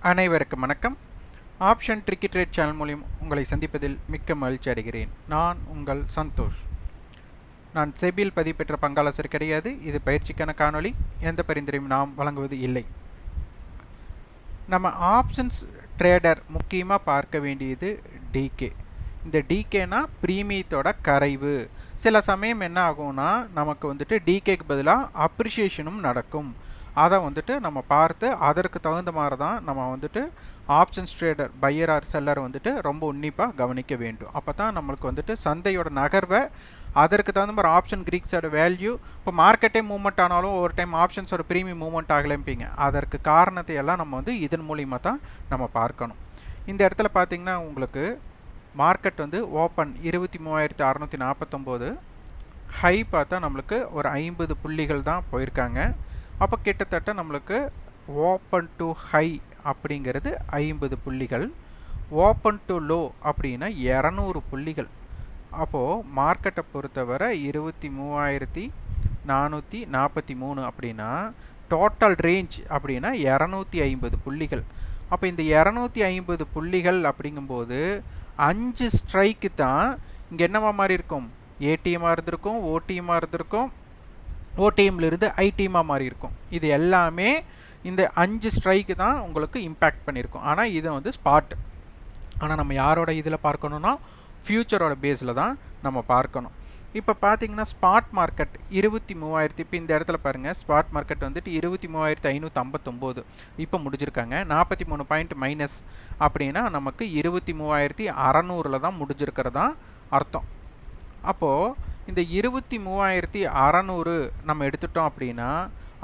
அனைவருக்கும் வணக்கம். Option tricky trade channel மூலியம் உங்களை சந்திப்பதில் மிக்க மகிழ்ச்சி அடைகிறேன். நான் உங்கள் சந்தோஷ். நான் செபியில் பதிவு பெற்ற பங்காளசர் கிடையாது. இது பயிற்சிக்கான காணொளி. எந்த பரிந்துரையும் நாம் வழங்குவது இல்லை. நம்ம ஆப்ஷன்ஸ் ட்ரேடர் முக்கியமாக பார்க்க வேண்டியது டிகே இந்த டிகேனா ப்ரீமியத்தோட கரைவு. சில சமயம் என்ன ஆகும்னா நமக்கு வந்துட்டு டிகேக்கு பதிலாக அப்ரிஷியேஷனும் நடக்கும். அதை வந்துட்டு நம்ம பார்த்து அதற்கு தகுந்த மாதிரி தான் நம்ம வந்துட்டு options trader buyer or seller வந்துட்டு ரொம்ப உன்னிப்பாக கவனிக்க வேண்டும். அப்போ தான் நம்மளுக்கு வந்துட்டு சந்தையோட நகர்வை அதற்கு தகுந்த மாதிரி ஆப்ஷன் கிரீக்ஸோட வேல்யூ இப்போ மார்க்கெட்டே மூவ்மெண்ட் ஆனாலும் ஒரு டைம் ஆப்ஷன்ஸோட ப்ரீமியம் மூவ்மெண்ட் ஆகலம்பிங்க அதற்கு காரணத்தை எல்லாம் நம்ம வந்து இதன் மூலியமாக தான் நம்ம பார்க்கணும். இந்த இடத்துல பார்த்திங்கன்னா உங்களுக்கு மார்க்கெட் வந்து ஓப்பன் இருபத்தி மூவாயிரத்தி அறநூற்றி நாற்பத்தொம்போது ஹை பார்த்தா நம்மளுக்கு ஒரு ஐம்பது புள்ளிகள் தான் போயிருக்காங்க. அப்போ கிட்டத்தட்ட நம்மளுக்கு ஓப்பன் டு ஹை அப்படிங்கிறது ஐம்பது புள்ளிகள் ஓப்பன் டு லோ அப்படின்னா இரநூறு புள்ளிகள். அப்போது மார்க்கெட்டை பொறுத்தவரை இருபத்தி மூவாயிரத்தி நானூற்றி நாற்பத்தி மூணு அப்படின்னா டோட்டல் ரேஞ்ச் அப்படின்னா இரநூத்தி ஐம்பது புள்ளிகள். அப்போ இந்த இரநூத்தி ஐம்பது புள்ளிகள் அப்படிங்கும்போது அஞ்சு ஸ்ட்ரைக்கு தான் இங்கே என்னவா மாதிரி இருக்கும் ஏடிஎம்மாக இருந்திருக்கும் ஓடிஎம்மாக இருந்திருக்கும் ஓடிஎம்லேருந்து ஐடிஎம்மாக மாறி இருக்கும். இது எல்லாமே இந்த அஞ்சு ஸ்ட்ரைக்கு தான் உங்களுக்கு இம்பேக்ட் பண்ணியிருக்கும் ஆனால் இது வந்து ஸ்பாட் ஆனால் நம்ம யாரோட இதில் பார்க்கணுன்னா ஃப்யூச்சரோட பேஸில் தான் நம்ம பார்க்கணும். இப்போ பார்த்தீங்கன்னா ஸ்பாட் மார்க்கெட் இருபத்தி மூவாயிரத்தி இப்போ இந்த இடத்துல பாருங்கள் ஸ்பாட் மார்க்கெட் வந்துட்டு இருபத்தி மூவாயிரத்தி ஐநூற்றி ஐம்பத்தொம்போது. இப்போ முடிஞ்சிருக்காங்க. நாற்பத்தி மூணு பாயிண்ட் மைனஸ் அப்படின்னா நமக்கு இருபத்தி மூவாயிரத்தி அறநூறில் தான் முடிஞ்சிருக்கிறதா அர்த்தம். அப்போது இந்த இருபத்தி மூவாயிரத்தி அறநூறு நம்ம எடுத்துட்டோம் அப்படின்னா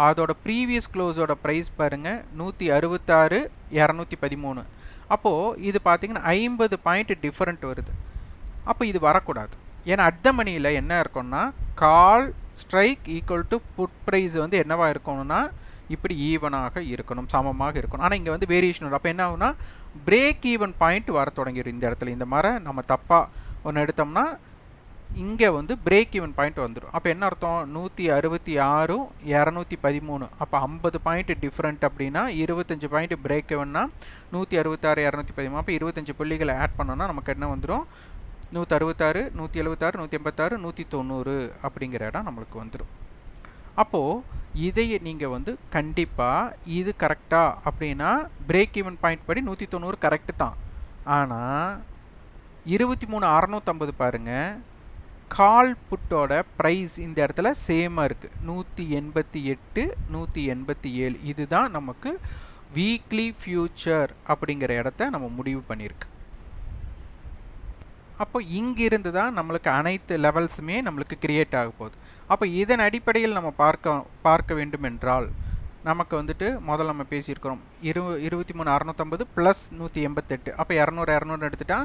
அதோட ப்ரீவியஸ் க்ளோஸோட ப்ரைஸ் பாருங்கள் நூற்றி அறுபத்தாறு இரநூத்தி பதிமூணு. அப்போது இது பார்த்திங்கன்னா ஐம்பது பாயிண்ட் டிஃப்ரெண்ட் வருது. அப்போ இது வரக்கூடாது. ஏன்னா அட் மணியில் என்ன இருக்கும்னா call strike equal to put price வந்து என்னவாக இருக்கணும்னா இப்படி ஈவனாக இருக்கணும் சமமாக இருக்கணும். ஆனால் இங்கே வந்து வேரியேஷன் வரும் அப்போ என்ன ஆகுனா பிரேக் ஈவன் பாயிண்ட் வர தொடங்கிடும் இந்த இடத்துல. இந்த மாதிரி நம்ம தப்பாக ஒன்று எடுத்தோம்னா இங்கே வந்து பிரேக் ஈவன் பாயிண்ட் வந்துடும். அப்போ என்ன அர்த்தம்? நூற்றி அறுபத்தி ஆறும் இரநூத்தி பதிமூணு. அப்போ ஐம்பது பாயிண்ட் டிஃப்ரெண்ட் அப்படின்னா இருபத்தஞ்சி பாயிண்ட் பிரேக் ஈவன்னா நூற்றி அறுபத்தாறு இரநூத்தி பதிமூணு. அப்போ இருபத்தஞ்சி புள்ளிகளை ஆட் பண்ணோன்னா நமக்கு என்ன வந்துடும் நூற்றி அறுபத்தாறு நூற்றி எழுபத்தாறு நூற்றி எண்பத்தாறு நூற்றி தொண்ணூறு அப்படிங்கிற இடம் நம்மளுக்கு வந்துடும் அப்போது இதையே நீங்கள் வந்து கண்டிப்பாக இது கரெக்டாக அப்படின்னா பிரேக் ஈவன் பாயிண்ட் படி நூற்றி தொண்ணூறு கரெக்டு தான். ஆனால் இருபத்தி மூணு அறநூற்றம்பது பாருங்கள் கால் புட்டோட ப்ரைஸ் இந்த இடத்துல சேமாக இருக்குது நூற்றி எண்பத்தி எட்டு நூற்றி எண்பத்தி ஏழு. இதுதான் நமக்கு வீக்லி ஃப்யூச்சர் அப்படிங்கிற இடத்த நம்ம முடிவு பண்ணியிருக்கு. அப்போ இங்கிருந்து தான் நம்மளுக்கு அனைத்து லெவல்ஸுமே நம்மளுக்கு கிரியேட் ஆக போகுது. அப்போ இதன் அடிப்படையில் நம்ம பார்க்க பார்க்க வேண்டும் என்றால் நமக்கு வந்துட்டு முதல்ல நம்ம பேசியிருக்கிறோம். இரு இருபத்தி மூணு அறநூற்றம்பது ப்ளஸ் நூற்றி எண்பத்தெட்டு. அப்போ இரநூறு இரநூறு எடுத்துட்டா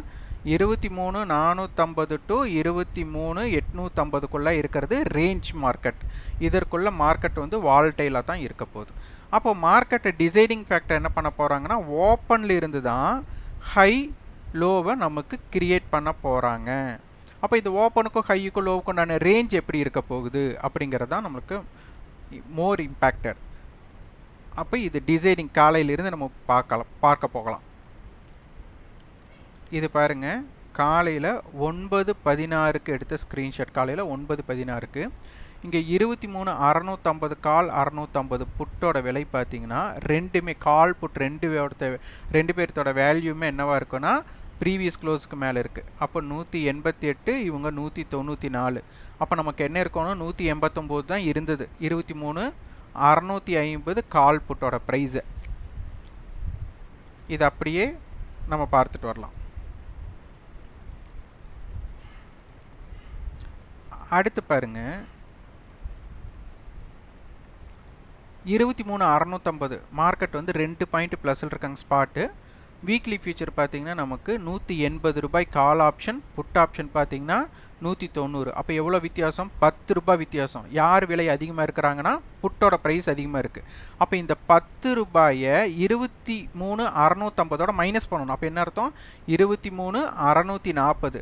இருபத்தி மூணு நானூற்றம்பது டு இருபத்தி மூணு எட்நூற்றம்பதுக்குள்ளே இருக்கிறது ரேஞ்ச் மார்க்கெட் இதற்குள்ள மார்க்கெட் வந்து வால்டைலாக தான் இருக்க போகுது. அப்போ மார்க்கெட்டை டிசைடிங் ஃபேக்டர் என்ன பண்ண போகிறாங்கன்னா ஓப்பனில் இருந்து தான் ஹை லோவை நமக்கு கிரியேட் பண்ண போகிறாங்க அப்போ இது ஓப்பனுக்கும் ஹையுக்கும் லோவுக்கும் நான் ரேஞ்ச் எப்படி இருக்க போகுது அப்படிங்கிறது தான் நம்மளுக்கு மோர் இம்பேக்டட் அப்போ இது டிசைனிங் காலையிலிருந்து நம்ம பார்க்கலாம் பார்க்க போகலாம். இது பாருங்கள் காலையில் ஒன்பது பதினாறுக்கு எடுத்த ஸ்க்ரீன்ஷாட் காலையில் ஒன்பது பதினாறுக்கு. இங்கே இருபத்தி மூணு அறநூற்றம்பது கால் அறநூற்றம்பது புட்டோட விலை பார்த்தீங்கன்னா ரெண்டுமே கால் புட் ரெண்டு பேர்த்த ரெண்டு பேர்த்தோட வேல்யூமே என்னவாக இருக்குன்னா ப்ரீவியஸ் க்ளோஸ்க்கு மேலே இருக்குது அப்போ நூற்றி எண்பத்தி எட்டு இவங்க நூற்றி தொண்ணூற்றி நாலு. அப்போ நமக்கு என்ன இருக்கணும்? நூற்றி எண்பத்தொம்போது தான் இருந்தது. இருபத்தி மூணு அறநூற்றி ஐம்பது கால் புட்டோட ப்ரைஸு இது அப்படியே நம்ம பார்த்துட்டு வரலாம். அடுத்து பாருங்க. இருபத்தி மூணு அறநூற்றம்பது மார்க்கெட் வந்து ரெண்டு பாயிண்ட் ப்ளஸில் இருக்காங்க ஸ்பாட்டு வீக்லி ஃபியூச்சர் பார்த்தீங்கன்னா நமக்கு நூற்றி எண்பது ரூபாய் கால் ஆப்ஷன் புட் ஆப்ஷன் பார்த்தீங்கன்னா நூற்றி தொண்ணூறு. அப்போ எவ்வளோ வித்தியாசம்? பத்து ரூபாய் வித்தியாசம். யார் விலை அதிகமாக இருக்கிறாங்கன்னா புட்டோட ப்ரைஸ் அதிகமாக இருக்குது அப்போ இந்த பத்து ரூபாயை இருபத்தி மூணு அறநூற்றம்பதோட மைனஸ் பண்ணணும். அப்போ என்ன அர்த்தம்? இருபத்தி மூணு அறநூற்றி நாற்பது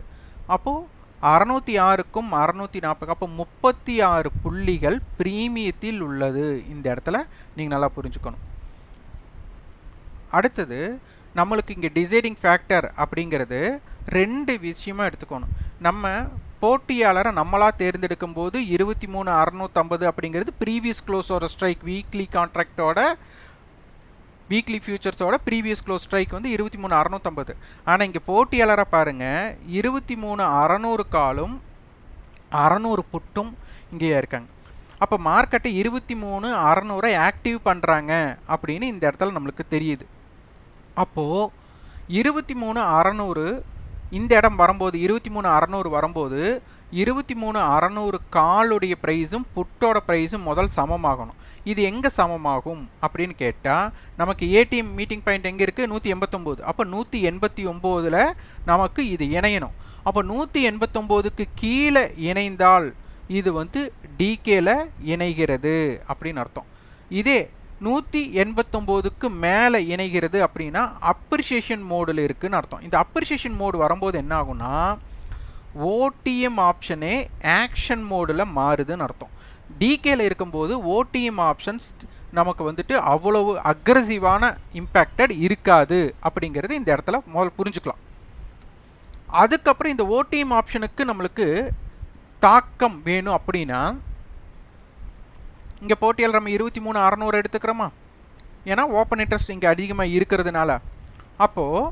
அப்போது அறநூற்றி ஆறுக்கும் அறநூற்றி நாற்பது அப்போ முப்பத்தி ஆறு புள்ளிகள் ப்ரீமியத்தில் உள்ளது. இந்த இடத்துல நீங்கள் நல்லா புரிஞ்சுக்கணும். அடுத்தது நம்மளுக்கு இங்கே டிசைடிங் ஃபேக்டர் அப்படிங்கிறது ரெண்டு விஷயமா எடுத்துக்கணும். நம்ம போட்டியாளரை நம்மளாக தேர்ந்தெடுக்கும் போது இருபத்தி மூணு அறநூற்றம்பது அப்படிங்கிறது ப்ரீவியஸ் க்ளோஸோட ஸ்ட்ரைக் வீக்லி கான்ட்ராக்டோட வீக்லி ஃபியூச்சர்ஸோட ப்ரீவியஸ் க்ளோஸ் ஸ்ட்ரைக் வந்து இருபத்தி மூணு அறநூற்றம்பது ஆனால் இங்கே போட்டியாளரை பாருங்கள் இருபத்தி மூணு அறநூறு காலும் அறநூறு புட்டும் இங்கேயே இருக்காங்க. அப்போ மார்க்கெட்டை இருபத்தி மூணு அறநூறை ஆக்டிவ் பண்ணுறாங்க அப்படின்னு இந்த இடத்துல நம்மளுக்கு தெரியுது. அப்போது இருபத்தி மூணு அறநூறு இந்த இடம் வரும்போது இருபத்தி மூணு அறநூறு வரும்போது இருபத்தி மூணு அறநூறு காலுடைய ப்ரைஸும் புட்டோட ப்ரைஸும் முதல் சமமாகணும். இது எங்கே சமமாகும் அப்படின்னு கேட்டால் நமக்கு ஏடிஎம் மீட்டிங் பாயிண்ட் எங்கே இருக்குது நூற்றி எண்பத்தொம்போது. அப்போ நூற்றி எண்பத்தி ஒம்போதில் நமக்கு இது இணையணும். அப்போ நூற்றி எண்பத்தொம்போதுக்கு கீழே இணைந்தால் இது வந்து டிகேல இணைகிறது அப்படின்னு அர்த்தம். இதே நூற்றி எண்பத்தொம்போதுக்கு மேலே இணைகிறது அப்படின்னா அப்ரிஷியேஷன் மோடில் இருக்குதுன்னு அர்த்தம். இந்த அப்ரிஷியேஷன் மோடு வரும்போது என்ன ஆகும்னா ஓடிஎம் ஆப்ஷனே ஆக்ஷன் மோடில் மாறுதுன்னு அர்த்தம். டிகேல இருக்கும்போது ஓடிஎம் ஆப்ஷன்ஸ் நமக்கு வந்துட்டு அவ்வளவு அக்ரஸிவான இம்பேக்டட் இருக்காது அப்படிங்கிறது இந்த இடத்துல முதல் புரிஞ்சுக்கலாம். அதுக்கப்புறம் இந்த ஓடிஎம் ஆப்ஷனுக்கு நம்மளுக்கு தாக்கம் வேணும் அப்படின்னா இங்கே போட்டியில் நம்ம இருபத்தி மூணு அறநூறு எடுத்துக்கிறோமா? ஏன்னா ஓப்பன் இன்ட்ரெஸ்ட் இங்கே அதிகமாக இருக்கிறதுனால. அப்போது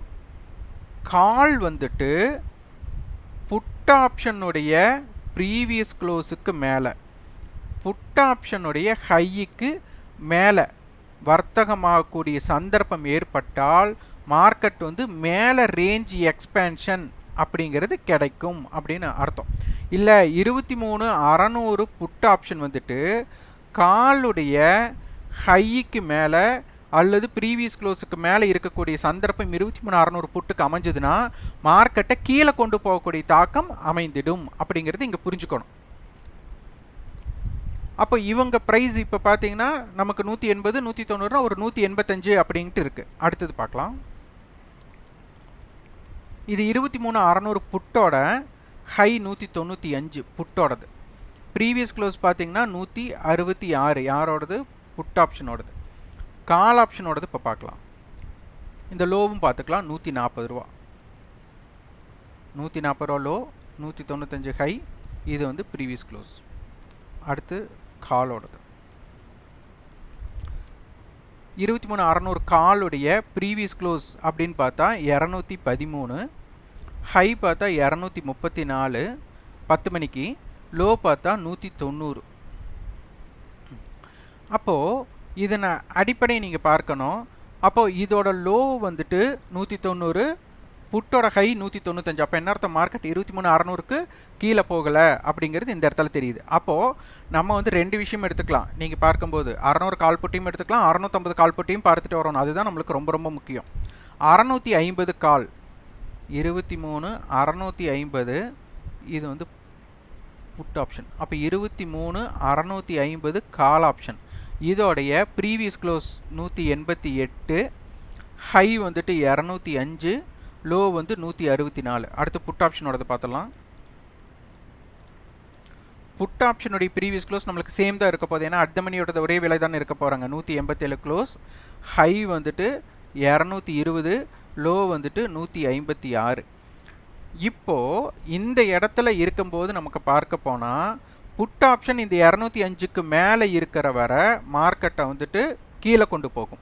கால் வந்துட்டு புட் ஆப்ஷனுடைய ப்ரீவியஸ் க்ளோஸுக்கு மேலே புட் ஆப்ஷனுடைய ஹையிக்கு மேலே வர்த்தகமாகக்கூடிய சந்தர்ப்பம் ஏற்பட்டால் மார்க்கெட் வந்து மேலே ரேஞ்ச் எக்ஸ்பேன்ஷன் அப்படிங்கிறது கிடைக்கும் அப்படின்னு அர்த்தம். இல்லை இருபத்தி மூணு அறநூறு புட் ஆப்ஷன் வந்துட்டு காலுடைய ஹைக்கு மேலே அல்லது ப்ரீவியஸ் க்ளோஸுக்கு மேலே இருக்கக்கூடிய சந்தர்ப்பம் இருபத்தி மூணு அறநூறு புட்டுக்கு அமைஞ்சதுன்னா மார்க்கெட்டை கீழே கொண்டு போகக்கூடிய தாக்கம் அமைந்திடும் அப்படிங்கிறது இங்கே புரிஞ்சுக்கணும். அப்போ இவங்க ப்ரைஸ் இப்போ பார்த்தீங்கன்னா நமக்கு நூற்றி எண்பது நூற்றி தொண்ணூறுனா ஒரு நூற்றி எண்பத்தஞ்சு அப்படின்ட்டு இருக்குது அடுத்தது பார்க்கலாம். இது இருபத்தி மூணு அறநூறு புட்டோட ஹை நூற்றி தொண்ணூற்றி அஞ்சு புட்டோடது. ப்ரீவியஸ் க்ளோஸ் பார்த்தீங்கன்னா நூற்றி அறுபத்தி ஆறு. யாரோடது? புட் ஆப்ஷனோடது கால் ஆப்ஷனோடது இப்போ பார்க்கலாம் இந்த லோவும் பார்த்துக்கலாம் நூற்றி நாற்பது ரூபா. நூற்றி நாற்பது ரூபா லோ நூற்றி தொண்ணூத்தஞ்சு ஹை இது வந்து ப்ரீவியஸ் க்ளோஸ் அடுத்து காலோடது இருபத்தி மூணு அறநூறு காலுடைய ப்ரீவியஸ் க்ளோஸ் அப்படின்னு பார்த்தா இரநூத்தி பதிமூணு. ஹை பார்த்தா இரநூத்தி முப்பத்தி நாலு. பத்து மணிக்கு லோ பார்த்தா நூற்றி தொண்ணூறு. அப்போது இதனை அடிப்படை நீங்கள் பார்க்கணும். அப்போது இதோட லோ வந்துட்டு நூற்றி தொண்ணூறு புட்டோட ஹை நூற்றி தொண்ணூத்தஞ்சு. அப்போ என்ன அர்த்தம்? மார்க்கெட் இருபத்தி மூணு அறநூறுக்கு கீழே போகலை அப்படிங்கிறது இந்த இடத்துல தெரியுது. அப்போது நம்ம வந்து ரெண்டு விஷயம் எடுத்துக்கலாம். நீங்கள் பார்க்கும்போது அறநூறு கால் புட்டியும் எடுத்துக்கலாம். அறநூற்றம்பது கால் புட்டியும் பார்த்துட்டு வரணும். அதுதான் நம்மளுக்கு ரொம்ப ரொம்ப முக்கியம். அறநூற்றி ஐம்பது கால். இருபத்தி மூணு அறநூற்றி ஐம்பது. இது வந்து புட் ஆப்ஷன் அப்போ இருபத்தி மூணு அறநூற்றி ஐம்பது கால் ஆப்ஷன் இதோடைய ப்ரீவியஸ் க்ளோஸ் நூற்றி எண்பத்தி எட்டு ஹை வந்துட்டு இரநூத்தி அஞ்சு லோ வந்து நூற்றி அறுபத்தி நாலு. அடுத்து புட் ஆப்ஷனோடது பார்த்துடலாம் புட் ஆப்ஷனுடைய ப்ரீவியஸ் க்ளோஸ் நம்மளுக்கு சேம் தான் இருக்க போகுது. ஏன்னா அர்த்தமணியோட ஒரே விலை தான் இருக்க போகிறாங்க நூற்றி எண்பத்தேழு க்ளோஸ் ஹை வந்துட்டு இரநூத்தி இருபது லோ வந்துட்டு நூற்றி ஐம்பத்தி ஆறு. இப்போது இந்த இடத்துல இருக்கும்போது நமக்கு பார்க்க போனால் புட் ஆப்ஷன் இந்த இரநூத்தி அஞ்சுக்கு மேலே இருக்கிற வர மார்க்கெட்டை வந்துட்டு கீழே கொண்டு போகும்.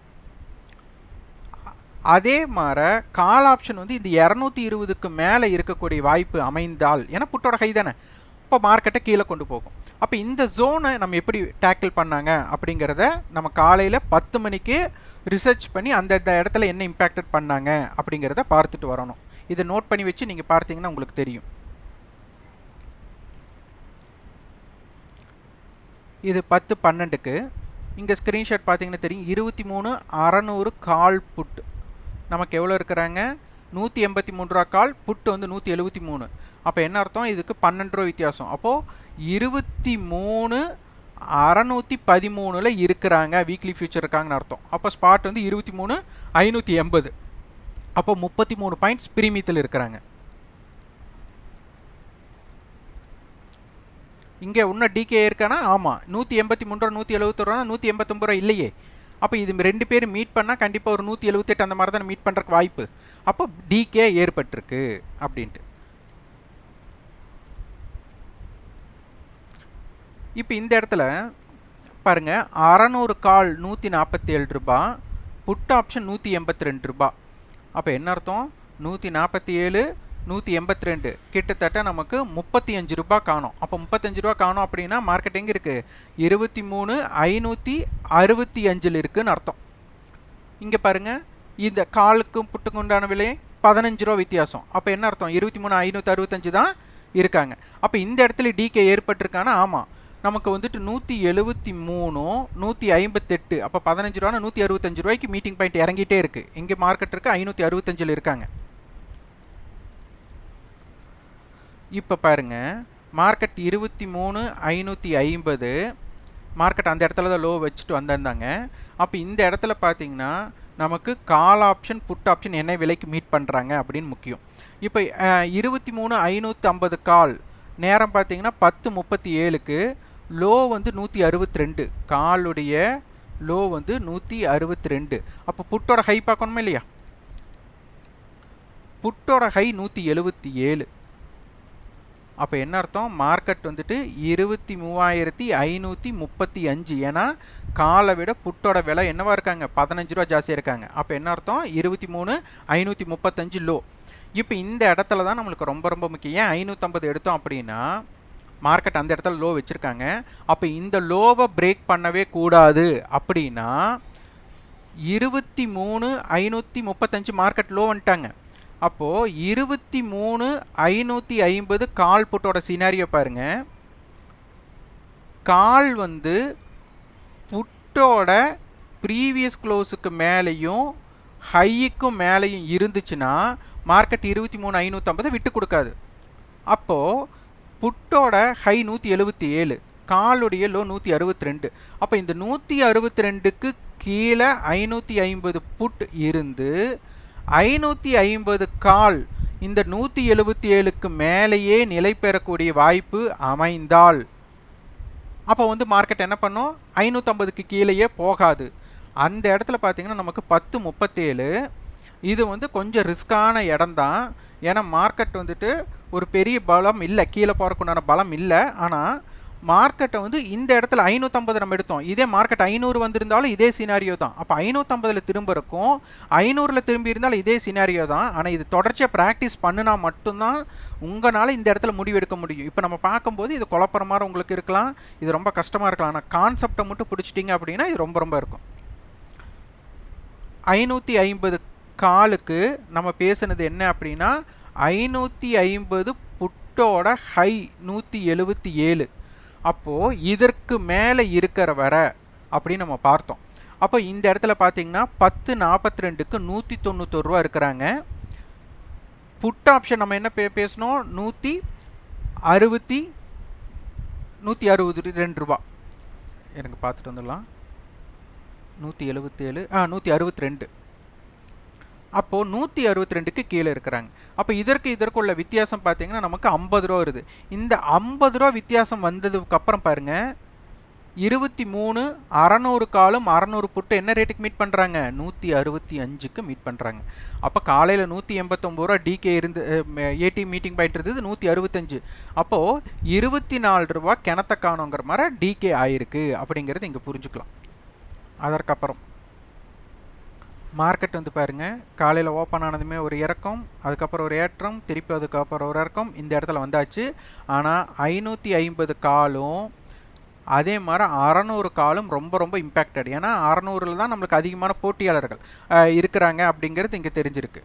அதே மாதிரி கால் ஆப்ஷன் வந்து இந்த இரநூத்தி இருபதுக்கு மேலே இருக்கக்கூடிய வாய்ப்பு அமைந்தால் ஏன்னா புட்டோட கை தானே இப்போ மார்க்கெட்டை கீழே கொண்டு போகும். அப்போ இந்த ஜோனை நம்ம எப்படி டேக்கிள் பண்ணாங்க அப்படிங்கிறத நம்ம காலையில் பத்து மணிக்கு ரிசர்ச் பண்ணி அந்தந்த இடத்துல என்ன இம்பேக்டட் பண்ணாங்க அப்படிங்கிறத பார்த்துட்டு வரணும். இதை நோட் பண்ணி வச்சு நீங்கள் பார்த்தீங்கன்னா உங்களுக்கு தெரியும். இது பத்து பன்னெண்டுக்கு. இங்கே ஸ்க்ரீன்ஷாட் பார்த்தீங்கன்னா தெரியும். இருபத்தி மூணு அறநூறு கால் புட். நமக்கு எவ்வளோ இருக்கிறாங்க? நூற்றி எண்பத்தி மூணு ரூபா கால் புட்டு வந்து நூற்றி எழுபத்தி மூணு அப்போ என்ன அர்த்தம்? இதுக்கு பன்னெண்டு ரூபா வித்தியாசம். அப்போது இருபத்தி மூணு அறநூற்றி பதிமூணில் இருக்கிறாங்க. வீக்லி ஃபியூச்சர் இருக்காங்கன்னு அர்த்தம். அப்போ ஸ்பாட் வந்து இருபத்தி மூணு ஐநூற்றி எண்பது. அப்போ முப்பத்தி மூணு பாயிண்ட்ஸ் பிரீமியத்தில் இருக்கிறாங்க. இங்கே இன்னும் டிகே இருக்கானா? ஆமாம் நூற்றி எண்பத்தி மூணு ரூபா நூற்றி எழுபத்தி ரூபா நூற்றி எண்பத்தொம்பது ரூபா இல்லையே. அப்போ இது ரெண்டு பேரும் மீட் பண்ணால் கண்டிப்பாக ஒரு நூற்றி எழுபத்தெட்டு அந்த மாதிரி தானே மீட் பண்ணுறக்கு வாய்ப்பு. அப்போ டிகே ஏற்பட்டிருக்கு அப்படின்ட்டு. இப்போ இந்த இடத்துல பாருங்கள் அறநூறு கால் நூற்றி நாற்பத்தி ஏழு ரூபா புட் ஆப்ஷன் நூற்றி எண்பத்தி ரெண்டு ரூபா. அப்போ என்ன அர்த்தம்? நூற்றி நாற்பத்தி ஏழு நூற்றி எண்பத்தி ரெண்டு. கிட்டத்தட்ட நமக்கு முப்பத்தி அஞ்சு ரூபா காணும். அப்போ முப்பத்தஞ்சு ரூபா காணும் அப்படின்னா மார்க்கெட் எங்கே இருக்குது இருபத்தி மூணு ஐநூற்றி அறுபத்தி அஞ்சில் இருக்குதுன்னு அர்த்தம். இங்கே பாருங்கள் இந்த காலுக்கும் புட்டுக்கும் உண்டான விலை பதினஞ்சு ரூபா வித்தியாசம். அப்போ என்ன அர்த்தம்? இருபத்தி மூணு ஐநூற்றி அறுபத்தஞ்சு தான் இருக்காங்க. அப்போ இந்த இடத்துல டிகே ஏற்பட்டிருக்கானா? ஆமாம் நமக்கு வந்துட்டு நூற்றி எழுபத்தி மூணும் நூற்றி ஐம்பத்தெட்டு அப்போ பதினஞ்சு ரூபா நூற்றி அறுபத்தஞ்சு ரூபாய்க்கு மீட்டிங் பாயிண்ட் இறங்கிட்டே இருக்குது இங்கே மார்க்கெட் இருக்குது ஐநூற்றி அறுபத்தஞ்சில் இருக்காங்க. இப்போ பாருங்கள் மார்க்கெட் இருபத்தி மூணு ஐநூற்றி ஐம்பது மார்க்கெட் அந்த இடத்துல தான் லோ வச்சுட்டு வந்திருந்தாங்க. அப்போ இந்த இடத்துல பார்த்தீங்கன்னா நமக்கு கால் ஆப்ஷன் புட் ஆப்ஷன் என்ன விலைக்கு மீட் பண்ணுறாங்க அப்படின்னு முக்கியம். இப்போ இருபத்தி மூணு ஐநூற்றி ஐம்பது கால் நேரம் பார்த்தீங்கன்னா பத்து முப்பத்தி ஏழுக்கு லோ வந்து நூற்றி அறுபத்தி ரெண்டு காலுடைய லோ வந்து நூற்றி அறுபத்தி ரெண்டு அப்போ புட்டோட ஹை பார்க்கணுமா இல்லையா? புட்டோட ஹை நூற்றி எழுபத்தி ஏழு அப்போ என்ன அர்த்தம்? மார்க்கெட் வந்துட்டு இருபத்தி மூவாயிரத்தி ஐநூற்றி முப்பத்தி அஞ்சு ஏன்னா காலை விட புட்டோட விலை என்னவா இருக்காங்க? பதினஞ்சு ரூபா ஜாஸ்தியாக இருக்காங்க. அப்போ என்ன அர்த்தம்? இருபத்தி மூணு ஐநூற்றி முப்பத்தஞ்சு லோ. இப்போ இந்த இடத்துல தான் நம்மளுக்கு ரொம்ப ரொம்ப முக்கியம். ஏன் ஐநூற்றம்பது எடுத்தோம் அப்படின்னா மார்க்கெட் அந்த இடத்துல லோ வச்சுருக்காங்க. அப்போ இந்த லோவை பிரேக் பண்ணவே கூடாது. அப்படின்னா இருபத்தி மூணு ஐநூற்றி முப்பத்தஞ்சு மார்க்கெட் லோ வந்துட்டாங்க. அப்போது இருபத்தி மூணு ஐநூற்றி ஐம்பது கால் புட்டோட சினாரியோ பாருங்கள் கால் வந்து புட்டோட ப்ரீவியஸ் க்ளோஸுக்கு மேலேயும் ஹையுக்கும் மேலேயும் இருந்துச்சுன்னா மார்க்கெட் இருபத்தி மூணு ஐநூற்றம்பதை விட்டு கொடுக்காது. அப்போது புட்டோட ஹை நூற்றி எழுபத்தி ஏழு காலுடைய லோ நூற்றி அறுபத்தி ரெண்டு. அப்போ இந்த நூற்றி அறுபத்தி ரெண்டுக்கு கீழே ஐநூற்றி ஐம்பது புட் இருந்து ஐநூற்றி ஐம்பது கால் இந்த நூற்றி எழுபத்தி ஏழுக்கு மேலேயே நிலை பெறக்கூடிய வாய்ப்பு அமைந்தால் அப்போ வந்து மார்க்கெட் என்ன பண்ணும்? ஐநூற்றம்பதுக்கு கீழேயே போகாது. அந்த இடத்துல பார்த்திங்கன்னா நமக்கு பத்து முப்பத்தேழு. இது வந்து கொஞ்சம் ரிஸ்க்கான இடம் தான் ஏன்னா மார்க்கெட் வந்துட்டு ஒரு பெரிய பலம் இல்லை கீழே போகிறக்குண்டான பலம் இல்லை. ஆனால் மார்க்கெட்டை வந்து இந்த இடத்துல ஐநூற்றம்பது நம்ம எடுத்தோம். இதே மார்க்கெட் ஐநூறு வந்திருந்தாலும் இதே சினாரியோ தான். அப்போ ஐநூற்றம்பதில் திரும்ப இருக்கும் ஐநூறில் திரும்பி இருந்தாலும் இதே சினாரியோ தான். ஆனால் இது தொடர்ச்சியாக ப்ராக்டிஸ் பண்ணினா மட்டும்தான் உங்களால் இந்த இடத்துல முடிவு எடுக்க முடியும். இப்போ நம்ம பார்க்கும்போது இது குழப்பற மாதிரி உங்களுக்கு இருக்கலாம். இது ரொம்ப கஷ்டமாக இருக்கலாம். ஆனால் கான்செப்டை மட்டும் பிடிச்சிட்டிங்க அப்படின்னா இது ரொம்ப ரொம்ப இருக்கும். ஐநூற்றி ஐம்பது காலுக்கு நம்ம பேசுனது என்ன அப்படின்னா ஐநூற்றி ஐம்பது புட்டோட ஹை நூற்றி எழுபத்தி ஏழு. அப்போது இதற்கு மேலே இருக்கிற வர அப்படின்னு நம்ம பார்த்தோம். அப்போ இந்த இடத்துல பார்த்தீங்கன்னா பத்து நாற்பத்தி ரெண்டுக்கு நூற்றி தொண்ணூத்தொரு ரூபா இருக்கிறாங்க. புட் ஆப்ஷன் நம்ம என்ன பே பேசணும் நூற்றி அறுபத்தி நூற்றி அறுபது ரெண்டு ரூபா. எனக்கு பார்த்துட்டு வந்துடலாம். நூற்றி எழுபத்தேழு ஆ நூற்றி அறுபத்தி ரெண்டு. அப்போது நூற்றி அறுபத்தி ரெண்டுக்கு கீழே இருக்கிறாங்க. அப்போ இதற்கு இதற்குள்ள வித்தியாசம் பார்த்தீங்கன்னா நமக்கு ஐம்பது ரூபா வருது. இந்த ஐம்பது ரூபா வித்தியாசம் வந்ததுக்கு அப்புறம் பாருங்கள் இருபத்தி மூணு அறநூறு காலும் அறநூறு புட்டு என்ன ரேட்டுக்கு மீட் பண்ணுறாங்க நூற்றி அறுபத்தி அஞ்சுக்கு மீட் பண்ணுறாங்க அப்போ காலையில் நூற்றி எண்பத்தொம்பது ரூபா டிகே இருந்து ஏடி மீட்டிங் பாயிண்ட் இருந்தது நூற்றி அறுபத்தஞ்சு அப்போது இருபத்தி நாலு ரூபா கிணத்த காணுங்கிற மாதிரி டிகே ஆயிருக்கு அப்படிங்கிறது இங்கே புரிஞ்சுக்கலாம். அதற்கப்புறம். மார்க்கெட் வந்து பாருங்கள் காலையில் ஓப்பன் ஆனதுமே ஒரு இறக்கம் அதுக்கப்புறம் ஒரு ஏற்றம் திருப்பி அதுக்கப்புறம் ஒரு இறக்கம் இந்த இடத்துல வந்தாச்சு. ஆனால் ஐநூற்றி ஐம்பது காலும் அதே மாதிரி அறநூறு காலும் ரொம்ப ரொம்ப இம்பேக்டட் ஏன்னா அறநூறில் தான் நம்மளுக்கு அதிகமான போட்டியாளர்கள் இருக்கிறாங்க அப்படிங்கிறது இங்கே தெரிஞ்சிருக்கு.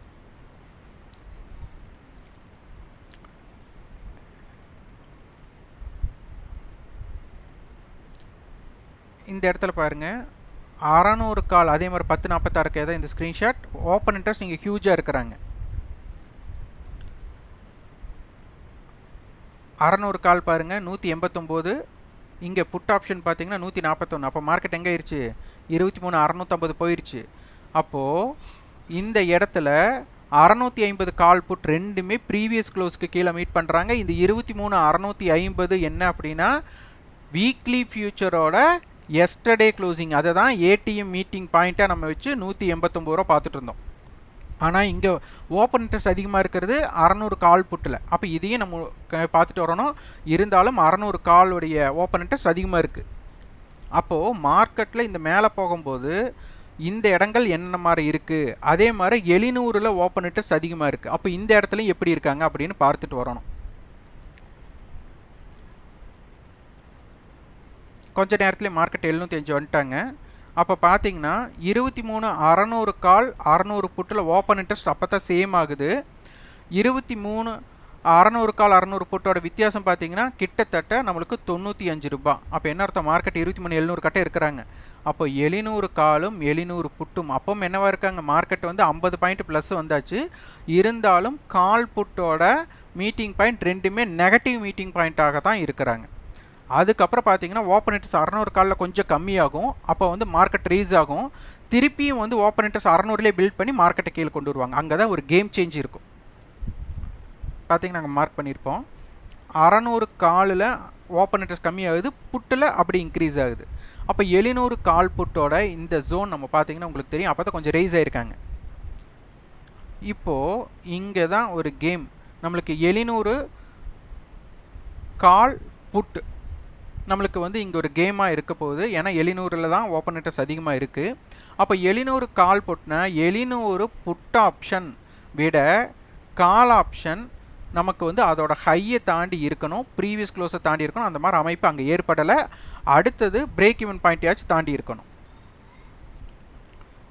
இந்த இடத்துல பாருங்கள் அறநூறு கால் அதே மாதிரி பத்து நாற்பத்தாறுக்கு ஏதாவது இந்த ஸ்க்ரீன்ஷாட் ஓப்பன் இன்ட்ரெஸ்ட் நீங்கள் ஹியூஜாக இருக்கிறாங்க. அறநூறு கால் பாருங்கள் நூற்றி எண்பத்தொம்போது. இங்கே புட் ஆப்ஷன் பார்த்தீங்கன்னா நூற்றி நாற்பத்தொன்று அப்போ மார்க்கெட் எங்கே ஆயிடுச்சு இருபத்தி மூணு அறநூற்றம்பது போயிடுச்சு அப்போது இந்த இடத்துல அறநூற்றி ஐம்பது கால் புட் ரெண்டுமே ப்ரீவியஸ் க்ளோஸ்க்கு கீழே மீட் பண்ணுறாங்க இந்த இருபத்தி மூணு அறநூற்றி ஐம்பது என்ன அப்படின்னா வீக்லி ஃபியூச்சரோட எஸ்டர்டே க்ளோசிங் அதை தான் ஏடிஎம் மீட்டிங் பாயிண்ட்டாக நம்ம வச்சு நூற்றி எண்பத்தொம்பது ரூபா பார்த்துட்டு இருந்தோம். ஆனால் இங்கே ஓப்பன் இன்ட்ரெஸ்ட் அதிகமாக இருக்கிறது அறநூறு கால் புட்டில் அப்போ இதையும் நம்ம க- பார்த்துட்டு வரணும். இருந்தாலும் அறநூறு காலுடைய ஓப்பன் இன்ட்ரெஸ்ட் அதிகமாக இருக்குது அப்போது மார்க்கெட்டில் இந்த மேலே போகும்போது இந்த இடங்கள் என்ன மாதிரி இருக்குது அதே மாதிரி எழுநூறில் ஓப்பன் இன்ட்ரெஸ்ட் அதிகமாக இருக்குது அப்போ இந்த இடத்துலையும் எப்படி இருக்காங்க அப்படின்னு பார்த்துட்டு வரணும். கொஞ்ச நேரத்தில் மார்க்கெட் எழுநூற்றி அஞ்சு வந்துட்டாங்க. அப்போ பார்த்தீங்கன்னா இருபத்தி மூணு அறநூறு கால் அறநூறு புட்டில் ஓப்பன் இன்ட்ரெஸ்ட் அப்போ தான் சேம் ஆகுது. இருபத்தி மூணு அறநூறு கால் அறநூறு புட்டோட வித்தியாசம் பார்த்தீங்கன்னா கிட்டத்தட்ட நம்மளுக்கு தொண்ணூற்றி அஞ்சு ரூபா. அப்போ என்ன அர்த்தம்? மார்க்கெட் இருபத்தி மூணு எழுநூறு கட்டை இருக்கிறாங்க. அப்போ எழுநூறு காலும் எழுநூறு புட்டும் அப்பவும் என்னவா இருக்காங்க? மார்க்கெட் வந்து ஐம்பது பாயிண்ட் ப்ளஸ் வந்தாச்சு. இருந்தாலும் கால் புட்டோட மீட்டிங் பாயிண்ட் ரெண்டுமே நெகட்டிவ் மீட்டிங் பாயிண்ட்டாக தான் இருக்கிறாங்க. அதுக்கப்புறம் பார்த்தீங்கன்னா ஓப்பன் இன்ட்ரெஸ்ட் அறநூறு காலில் கொஞ்சம் கம்மியாகும். அப்போ வந்து மார்க்கெட் ரீஸ் ஆகும். திருப்பியும் வந்து ஓப்பன் இன்ட்ரெஸ்ட் அறநூறுலேயே பில்ட் பண்ணி மார்க்கெட்டை கீழே கொண்டு வருவாங்க. அங்கே தான் ஒரு கேம் சேஞ்ச் இருக்கும். பார்த்தீங்கன்னா நாங்கள் மார்க் பண்ணியிருப்போம். அறநூறு காலில் ஓப்பன் இன்ட்ரெஸ்ட் கம்மியாகுது. புட்டில் அப்படி இன்க்ரீஸ் ஆகுது. அப்போ எழுநூறு கால் புட்டோட இந்த ஜோன் நம்ம பார்த்தீங்கன்னா உங்களுக்கு தெரியும். அப்போ தான் கொஞ்சம் ரைஸ் ஆகிருக்காங்க இப்போது இங்கே தான் ஒரு கேம் நம்மளுக்கு எழுநூறு கால் புட்டு. நம்மளுக்கு வந்து இங்கே ஒரு கேமாக இருக்க போகுது. ஏன்னா எழுநூறில் தான் ஓப்பன் இன்ட்ரெஸ்ட் அதிகமாக இருக்குது அப்போ எழுநூறு கால் புட்னா எழுநூறு புட் ஆப்ஷன் விட கால் ஆப்ஷன் நமக்கு வந்து அதோட ஹையை தாண்டி இருக்கணும். ப்ரீவியஸ் க்ளோஸை தாண்டி இருக்கணும். அந்த மாதிரி அமைப்பு அங்கே ஏற்படலை. அடுத்தது பிரேக் இவன் பாயிண்ட்டையாச்சும் தாண்டி இருக்கணும்.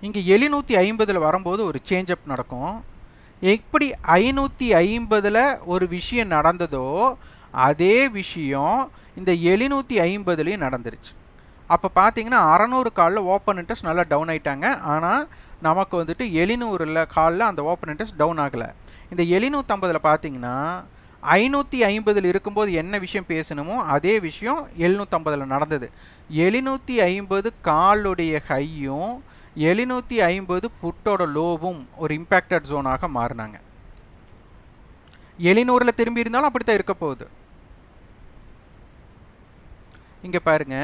இங்கே எழுநூற்றி ஐம்பதில் வரும்போது ஒரு சேஞ்ச் அப் நடக்கும். எப்படி ஐநூற்றி ஐம்பதில் ஒரு விஷயம் நடந்ததோ அதே விஷயம் இந்த எழுநூற்றி ஐம்பதுலேயும் நடந்துருச்சு. அப்போ பார்த்தீங்கன்னா அறநூறு காலில் ஓப்பன் இன்ட்ரெஸ்ட் நல்லா டவுன் ஆயிட்டாங்க. ஆனால் நமக்கு வந்துட்டு எழுநூறில் காலில் அந்த ஓப்பன் இன்ட்ரெஸ்ட் டவுன் ஆகலை. இந்த எழுநூற்றம்பதில் பார்த்தீங்கன்னா ஐநூற்றி ஐம்பதில் இருக்கும்போது என்ன விஷயம் பேசணுமோ அதே விஷயம் எழுநூற்றம்பதில் நடந்தது. எழுநூற்றி ஐம்பது காலுடைய ஹையும் எழுநூற்றி ஐம்பது புட்டோட லோவும் ஒரு இம்பேக்டட் ஜோனாக மாறினாங்க. எழுநூறில் திரும்பி இருந்தாலும் அப்படி தான் இருக்க போகுது. இங்கே பாருங்க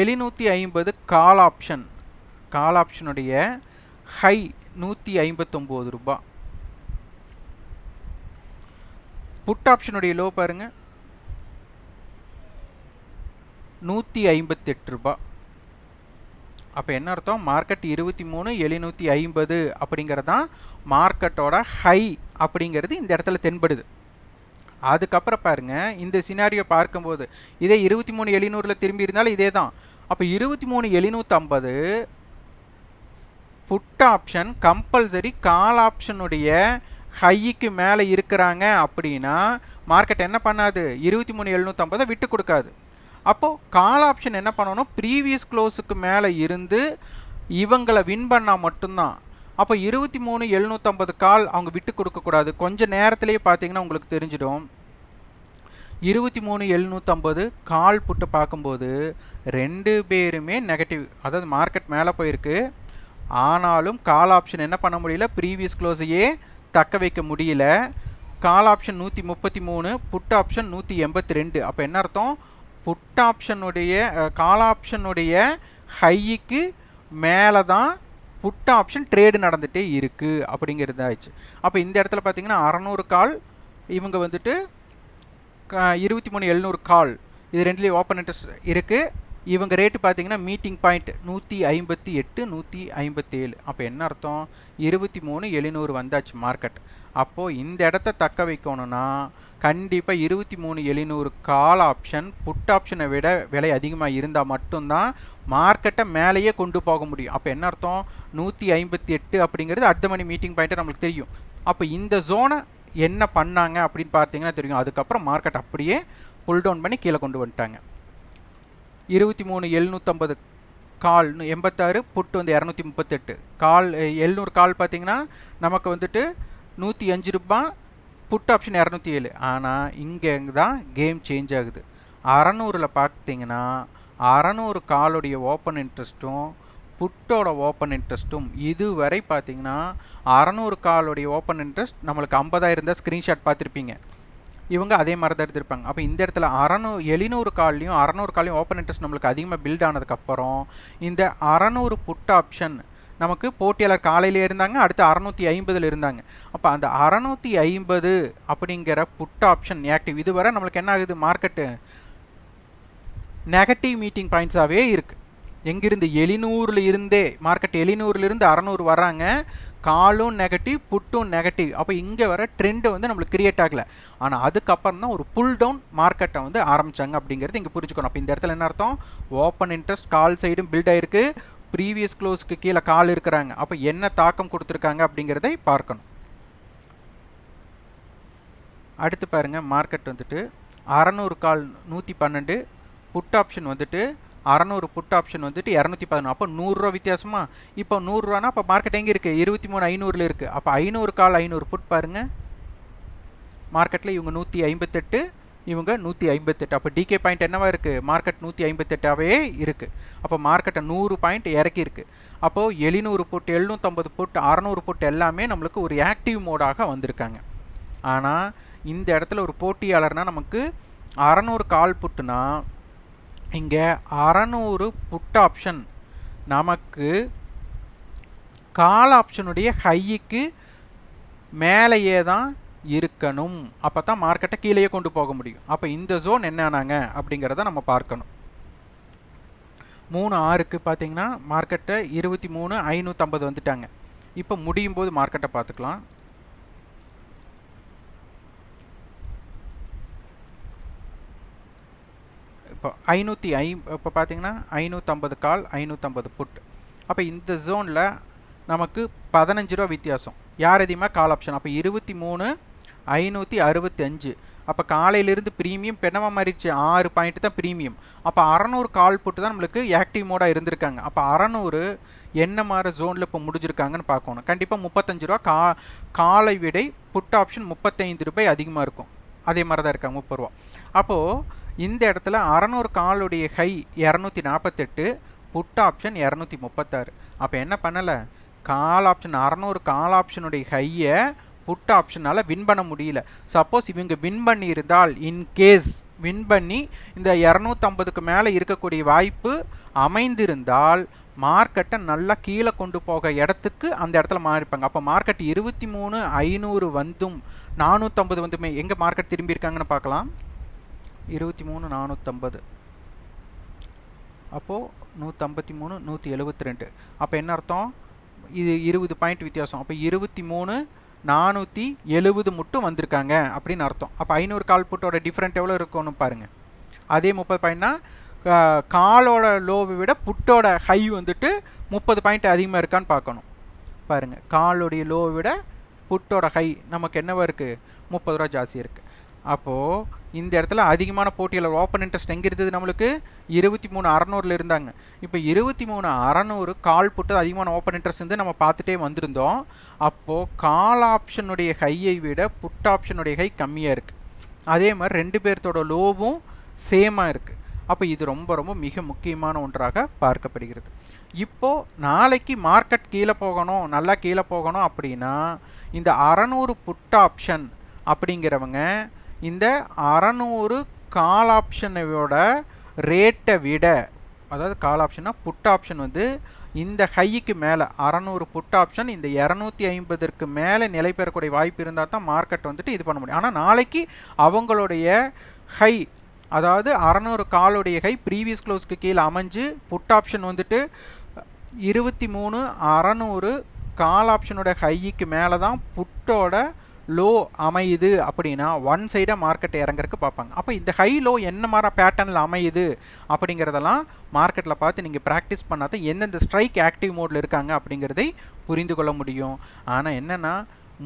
எழுநூற்றி ஐம்பது கால் ஆப்ஷன் கால் ஆப்ஷனுடைய ஹை நூற்றி ஐம்பத்தொம்போது ரூபா. புட் ஆப்ஷனுடைய லோ பாருங்க. நூற்றி ஐம்பத்தெட்டு ரூபாய் அப்போ என்ன அர்த்தம்? மார்க்கெட் இருபத்தி மூணு எழுநூற்றி ஐம்பது அப்படிங்கிறது தான் மார்க்கெட்டோட ஹை அப்படிங்கிறது இந்த இடத்துல தென்படுது. அதுக்கப்புறம் பாருங்க இந்த சினாரியோ பார்க்கும்போது இதே இருபத்தி மூணு எழுநூறில் திரும்பி இருந்தாலும் இதே தான் அப்போ இருபத்தி மூணு எழுநூற்றம்பது புட் ஆப்ஷன் கம்பல்சரி கால் ஆப்ஷனுடைய ஹைக்கு மேலே இருக்கிறாங்க அப்படின்னா மார்க்கெட் என்ன பண்ணாது? இருபத்தி மூணு எழுநூற்றம்பதை விட்டு கொடுக்காது. அப்போது கால் ஆப்ஷன் என்ன பண்ணணும்? ப்ரீவியஸ் க்ளோஸுக்கு மேலே இருந்து இவங்களை வின் பண்ணால் மட்டும்தான். அப்போ இருபத்தி மூணு எழுநூற்றம்பது கால் அவங்க விட்டு கொடுக்கக்கூடாது கொஞ்சம் நேரத்துலேயே பார்த்தீங்கன்னா உங்களுக்கு தெரிஞ்சிடும். இருபத்தி மூணு எழுநூற்றம்பது கால் புட்டு பார்க்கும்போது ரெண்டு பேருமே நெகட்டிவ் அதாவது மார்க்கெட் மேலே போயிருக்கு. ஆனாலும் கால் ஆப்ஷன் என்ன பண்ண முடியல? ப்ரீவியஸ் க்ளோஸையே தக்க வைக்க முடியல. கால் ஆப்ஷன் நூற்றி முப்பத்தி மூணு புட் ஆப்ஷன் நூற்றி எண்பத்தி ரெண்டு. அப்போ என்ன அர்த்தம்? புட் ஆப்ஷனுடைய கால் ஆப்ஷனுடைய ஹைக்கு மேலே தான் புட் ஆப்ஷன் ட்ரேடு நடந்துகிட்டே இருக்குது அப்படிங்கிறது ஆயிடுச்சு. அப்போ இந்த இடத்துல பார்த்தீங்கன்னா அறநூறு கால் இவங்க வந்துட்டு இருபத்தி மூணு எழுநூறு கால் இது ரெண்டுலேயும் ஓப்பன் இன்ட்ரெஸ்ட் இருக்குது இவங்க ரேட்டு பார்த்தீங்கன்னா மீட்டிங் பாயிண்ட் நூற்றி ஐம்பத்தி எட்டு நூற்றி ஐம்பத்தேழு. அப்போ என்ன அர்த்தம்? இருபத்தி மூணு எழுநூறு வந்தாச்சு மார்க்கெட் அப்போது இந்த இடத்த தக்க வைக்கணும்னா கண்டிப்பாக இருபத்தி மூணு எழுநூறு கால் ஆப்ஷன் புட் ஆப்ஷனை விட விலை அதிகமாக இருந்தால் மட்டும்தான் மார்க்கெட்டை மேலேயே கொண்டு போக முடியும். அப்போ என்ன அர்த்தம்? நூற்றி ஐம்பத்தி எட்டு அப்படிங்கிறது அடுத்த மணி மீட்டிங் பாயிண்ட்டு நம்மளுக்கு தெரியும். அப்போ இந்த ஜோனை என்ன பண்ணாங்க அப்படின்னு பார்த்தீங்கன்னா தெரியும். அதுக்கப்புறம் மார்க்கெட் அப்படியே புல் டவுன் பண்ணி கீழே கொண்டு வந்துட்டாங்க. இருபத்தி மூணு எழுநூற்றம்பது கால் எண்பத்தாறு புட்டு வந்து இரநூத்தி முப்பத்தெட்டு கால் எழுநூறு கால் பார்த்தீங்கன்னா நமக்கு வந்துட்டு நூற்றி அஞ்சு ரூபாய் புட் ஆப்ஷன் இரநூத்தி ஏழு. ஆனால் இங்கே தான் கேம் சேஞ்ச் ஆகுது. அறநூறில் பார்த்தீங்கன்னா அறநூறு காலுடைய ஓப்பன் இன்ட்ரெஸ்ட்டும் புட்டோட ஓப்பன் இன்ட்ரெஸ்ட்டும் இதுவரை பார்த்தீங்கன்னா அறநூறு காலுடைய ஓப்பன் இன்ட்ரெஸ்ட் நம்மளுக்கு ஐம்பதாயிரம் இருந்தால் ஸ்க்ரீன்ஷாட் பார்த்துருப்பீங்க. இவங்க அதே மாதிரி தான் எடுத்திருப்பாங்க. அப்போ இந்த இடத்துல அறநூ எழுநூறு கால்லையும் அறநூறு கால்லையும் ஓப்பன் இன்ட்ரெஸ்ட் நம்மளுக்கு அதிகமாக பில்ட் ஆனதுக்கப்புறம் இந்த அறநூறு புட் ஆப்ஷன் நமக்கு போட்டியாளர் காலையில் இருந்தாங்க அடுத்து அறநூற்றி ஐம்பதில் இருந்தாங்க. அப்போ அந்த அறநூற்றி ஐம்பது அப்படிங்கிற புட் ஆப்ஷன் ஆக்டிவ் இதுவரை நம்மளுக்கு என்ன ஆகுது? மார்க்கெட்டு நெகட்டிவ் மீட்டிங் பாயிண்ட்ஸாகவே இருக்குது எங்கிருந்து? எழுநூறுல இருந்தே மார்க்கெட் எழுநூறுலேருந்து அறநூறு வராங்க காலும் நெகட்டிவ் புட்டும் நெகட்டிவ் அப்போ இங்கே வர ட்ரெண்டு வந்து நம்மளுக்கு கிரியேட் ஆகலை. ஆனால் அதுக்கப்புறம் தான் ஒரு புல் டவுன் மார்க்கெட்டை வந்து ஆரம்பித்தாங்க அப்படிங்கிறது இங்கே புரிஞ்சுக்கணும். அப்போ இந்த இடத்துல என்ன அர்த்தம்? ஓப்பன் இன்ட்ரெஸ்ட் கால் சைடும் பில்ட் ஆயிருக்கு. ப்ரீவியஸ் க்ளோஸ்க்கு கீழே கால் இருக்கிறாங்க. அப்போ என்ன தாக்கம் கொடுத்துருக்காங்க அப்படிங்கிறதை பார்க்கணும். அடுத்து பாருங்கள் மார்க்கெட் வந்துட்டு அறநூறு கால் நூற்றி பன்னெண்டு புட் ஆப்ஷன் வந்துட்டு அறநூறு புட் ஆப்ஷன் வந்துட்டு இரநூத்தி பதினொன்று அப்போ நூறுரூவா வித்தியாசமா? இப்போ நூறுரூவானா? அப்போ மார்க்கெட் எங்கே இருக்குது இருபத்தி மூணு ஐநூறில் இருக்குது அப்போ ஐநூறு கால் ஐநூறு புட் பாருங்கள் மார்க்கெட்டில் இவங்க நூற்றி ஐம்பத்தெட்டு இவங்க நூற்றி ஐம்பத்தெட்டு அப்போ டிகே பாயிண்ட் என்னவா இருக்குது மார்க்கெட் நூற்றி ஐம்பத்தெட்டாவே இருக்குது அப்போ மார்க்கெட்டை நூறு பாயிண்ட் இறக்கி அப்போது எழுநூறு புட் எழுநூற்றம்பது புட் அறநூறு புட் எல்லாமே நம்மளுக்கு ஒரு ஆக்டிவ் மோடாக வந்திருக்காங்க. ஆனால் இந்த இடத்துல ஒரு போட்டியாளர்னால் நமக்கு அறநூறு கால் புட்டுனா இங்கே அறநூறு புட் ஆப்ஷன் நமக்கு கால் ஆப்ஷனுடைய ஹைக்கு மேலேயே தான் இருக்கணும். அப்போ தான் மார்க்கெட்டை கீழேயே கொண்டு போக முடியும். அப்போ இந்த ஜோன் என்னன்னாங்க? அப்படிங்கிறத நம்ம பார்க்கணும். மூணு ஆறுக்கு பார்த்தீங்கன்னா மார்க்கெட்டை இருபத்தி மூணு ஐநூற்றம்பது வந்துட்டாங்க. இப்போ முடியும் போது மார்க்கெட்டை பார்த்துக்கலாம். இப்போ ஐநூற்றி ஐ இப்போ பார்த்தீங்கன்னா ஐநூற்றம்பது கால் ஐநூற்றம்பது புட் அப்போ இந்த ஜோனில் நமக்கு பதினஞ்சு ரூபா வித்தியாசம். யார் அதிகமாக கால் ஆப்ஷன் அப்போ இருபத்தி மூணு ஐநூற்றி அறுபத்தி அஞ்சு. அப்போ காலையிலேருந்து ப்ரீமியம் பெண்ணமாக மாறிடுச்சு. ஆறு பாயிண்ட் தான் ப்ரீமியம் அப்போ அறநூறு கால் புட்டு தான் நம்மளுக்கு ஆக்டிவ் மோடாக இருந்திருக்காங்க. அப்போ அறநூறு என்ன மாதிரி ஜோனில் இப்போ முடிஞ்சிருக்காங்கன்னு பார்க்கணும். கண்டிப்பாக முப்பத்தஞ்சு ரூபா கா காலை விடை புட் ஆப்ஷன் முப்பத்தைந்து ரூபாய் அதிகமாக இருக்கும். அதே மாதிரி தான் இருக்காங்க முப்பது ரூபா. அப்போது இந்த இடத்துல அறநூறு காலுடைய ஹை இரநூத்தி நாற்பத்தெட்டு புட் ஆப்ஷன் இரநூத்தி முப்பத்தாறு அப்போ என்ன பண்ணலை? கால் ஆப்ஷன் அறநூறு கால் ஆப்ஷனுடைய ஹையை புட் ஆப்ஷனால் வின் பண்ண முடியல. சப்போஸ் இவங்க வின் பண்ணியிருந்தால் இன்கேஸ் வின் பண்ணி இந்த இரநூத்தம்பதுக்கு மேலே இருக்கக்கூடிய வாய்ப்பு அமைந்திருந்தால் மார்க்கெட்டை நல்லா கீழே கொண்டு போக இடத்துக்கு அந்த இடத்துல மாறிப்பாங்க. அப்போ மார்க்கெட் இருபத்தி மூணு ஐநூறு வந்தும் நானூற்றம்பது வந்துமே எங்கே மார்க்கெட் திரும்பியிருக்காங்கன்னு பார்க்கலாம். இருபத்தி மூணு நானூற்றம்பது அப்போது நூற்றம்பத்தி மூணு நூற்றி எழுபத்தி ரெண்டு. அப்போ என்ன அர்த்தம்? இது இருபது பாயிண்ட் வித்தியாசம். அப்போ இருபத்தி மூணு நானூற்றி எழுபது மட்டும் வந்திருக்காங்க அப்படின்னு அர்த்தம். அப்போ ஐநூறு கால் புட்டோட டிஃப்ரெண்ட் எவ்வளோ இருக்கும்னு பாருங்கள் அதே முப்பது பாயிண்ட்னா காலோட லோவை விட புட்டோட ஹை வந்துட்டு முப்பது பாயிண்ட் அதிகமாக இருக்கான்னு பார்க்கணும். பாருங்கள் காலோடைய லோவை விட புட்டோட ஹை நமக்கு என்னவா இருக்குது முப்பது ரூபா ஜாஸ்தி இருக்குது அப்போது இந்த இடத்துல அதிகமான போட்டியில் ஓப்பன் இன்ட்ரெஸ்ட் எங்கே இருந்தது நம்மளுக்கு? இருபத்தி மூணு அறநூறில் இருந்தாங்க. இப்போ இருபத்தி மூணு அறநூறு கால் புட்டு அதிகமான ஓப்பன் இன்ட்ரெஸ்ட் வந்து நம்ம பார்த்துட்டே வந்திருந்தோம். அப்போது கால் ஆப்ஷனுடைய ஹையை விட புட் ஆப்ஷனுடைய ஹை கம்மியாக இருக்குது அதே மாதிரி ரெண்டு பேர்த்தோட லோவும் சேமாக இருக்குது அப்போ இது ரொம்ப ரொம்ப மிக முக்கியமான ஒன்றாக பார்க்கப்படுகிறது. இப்போது நாளைக்கு மார்க்கெட் கீழே போகணும் நல்லா கீழே போகணும் அப்படின்னா இந்த அறநூறு புட் ஆப்ஷன் அப்படிங்கிறவங்க இந்த அறநூறு கால் ஆப்ஷனோட ரேட்டை விட அதாவது கால் ஆப்ஷன்னா புட் ஆப்ஷன் வந்து இந்த ஹைக்கு மேலே அறநூறு புட் ஆப்ஷன் இந்த இரநூத்தி ஐம்பதற்கு மேலே நிலை பெறக்கூடிய வாய்ப்பு இருந்தால் தான் மார்க்கெட் வந்துட்டு இது பண்ண முடியும். ஆனால் நாளைக்கு அவங்களுடைய ஹை அதாவது அறநூறு காலுடைய ஹை ப்ரீவியஸ் க்ளோஸ்க்கு கீழே அமைஞ்சு புட் ஆப்ஷன் வந்துட்டு இருபத்தி மூணு அறநூறு கால் ஆப்ஷனோட ஹைக்கு மேலே தான் புட்டோட லோ அமையுது அப்படின்னா ஒன் சைடாக மார்க்கெட் இறங்குறதுக்கு பார்ப்பாங்க. அப்போ இந்த ஹை லோ என்ன மாதிரி பேட்டர்னில் அமையுது அப்படிங்கிறதெல்லாம் மார்க்கெட்டில் பார்த்து நீங்கள் ப்ராக்டிஸ் பண்ணாத எந்தெந்த ஸ்ட்ரைக் ஆக்டிவ் மோடில் இருக்காங்க அப்படிங்கிறதை புரிந்து கொள்ள முடியும். ஆனால் என்னென்னா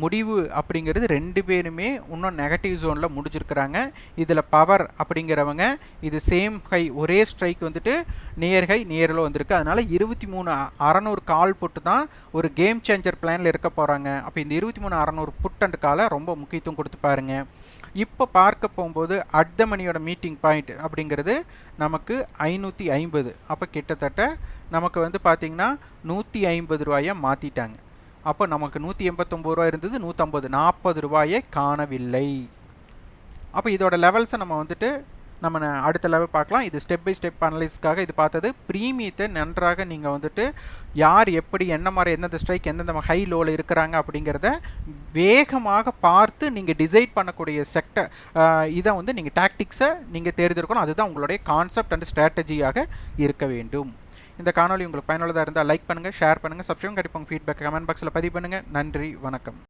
முடிவு அப்படிங்கிறது ரெண்டு பேருமே இன்னும் நெகட்டிவ் ஜோனில் முடிச்சிருக்கிறாங்க இதில் பவர் அப்படிங்கிறவங்க இது சேம் ஹை ஒரே ஸ்ட்ரைக் வந்துட்டு நியர் ஹை நியரில் வந்திருக்கு. அதனால் இருபத்தி மூணு அறநூறு கால் புட்டு தான் ஒரு கேம் சேஞ்சர் பிளானில் இருக்க போகிறாங்க அப்போ இந்த இருபத்தி மூணு அறநூறு புட் அண்ட் காலை ரொம்ப முக்கியத்துவம் கொடுத்து பாருங்க. இப்போ பார்க்க போகும்போது அட் மணியோட மீட்டிங் பாயிண்ட் அப்படிங்கிறது நமக்கு ஐநூற்றி ஐம்பது. அப்போ கிட்டத்தட்ட நமக்கு வந்து பார்த்திங்கன்னா நூற்றி ஐம்பது ரூபாயை மாற்றிட்டாங்க அப்போ நமக்கு நூற்றி எண்பத்தொம்பது ரூபா இருந்தது நூற்றம்பது நாற்பது ரூபாயை காணவில்லை. அப்போ இதோட லெவல்ஸை நம்ம வந்துட்டு நம்ம அடுத்த லெவல் பார்க்கலாம். இது ஸ்டெப் பை ஸ்டெப் அனலைஸ்க்காக இது பார்த்தது. ப்ரீமியத்தை நன்றாக நீங்கள் வந்துட்டு யார் எப்படி என்ன மாதிரி எந்தெந்த ஸ்ட்ரைக் எந்தெந்த ஹை லோவில் இருக்கிறாங்க அப்படிங்கிறத வேகமாக பார்த்து நீங்கள் டிசைட் பண்ணக்கூடிய செக்டர் இதை வந்து நீங்கள் டாக்டிக்ஸை நீங்கள் தேர்ந்தெடுக்கணும். அதுதான் உங்களுடைய கான்செப்ட் அண்ட் ஸ்ட்ராட்டஜியாக இருக்க வேண்டும். இந்த காணொளி உங்களுக்கு பயனுள்ளதாக இருந்தால் லைக் பண்ணுங்கள் ஷேர் பண்ணுங்கள் சப்ஸ்கிரைப் கண்டிப்பாக ஃபீட்பேக் கமெண்ட் பாக்ஸில் பதிவு பண்ணுங்கள் நன்றி வணக்கம்.